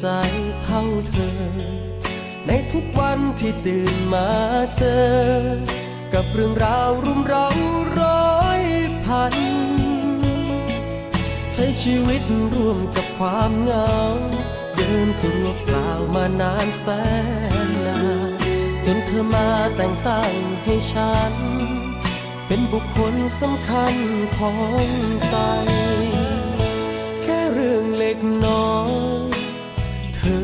ใจเท่าเธอ ในทุกวันที่ตื่นมาเจอ กับเรื่องราวรุมเร้าร้อยพัน ใช้ชีวิตร่วมกับความเหงา เดินตัวเปล่ามานานแสนนานจนเธอมาแต่งตั้งให้ฉัน เป็นบุคคลสำคัญของใจ แค่เรื่องเล็กน้อย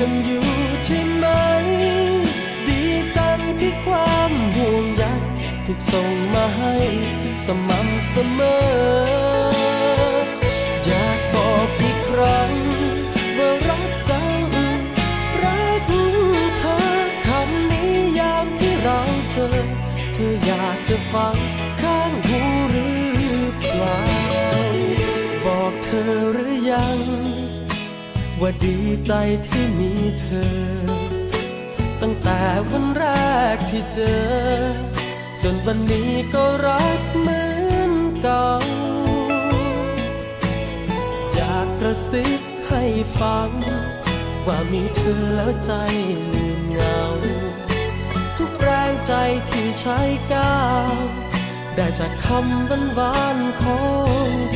กันอยู่ใช่ไหม ดีจังที่ความห่วงใยถูกส่งมาให้สม่ำเสมอ อยากบอกอีกครั้งว่ารักจัง รักเธอคำนี้ยามที่เราเจอ เธออยากจะฟังข้างหูหรือเปล่า บอกเธอหรือยัง ว่าดีใจที่มีเธอ ตั้งแต่วันแรกที่เจอ จนวันนี้ก็รักเหมือนเก่า อยากกระซิบให้ฟัง ว่ามีเธอแล้วใจลืมเหงา ทุกแรงใจที่ใช้ก้าว ได้จากคำหวานหวานๆของ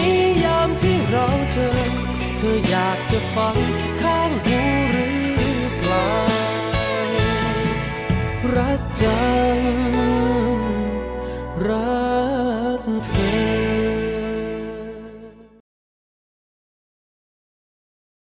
้ เธออยากจะฟังข้างหูหรือเปล่า รักจัง รักเธอ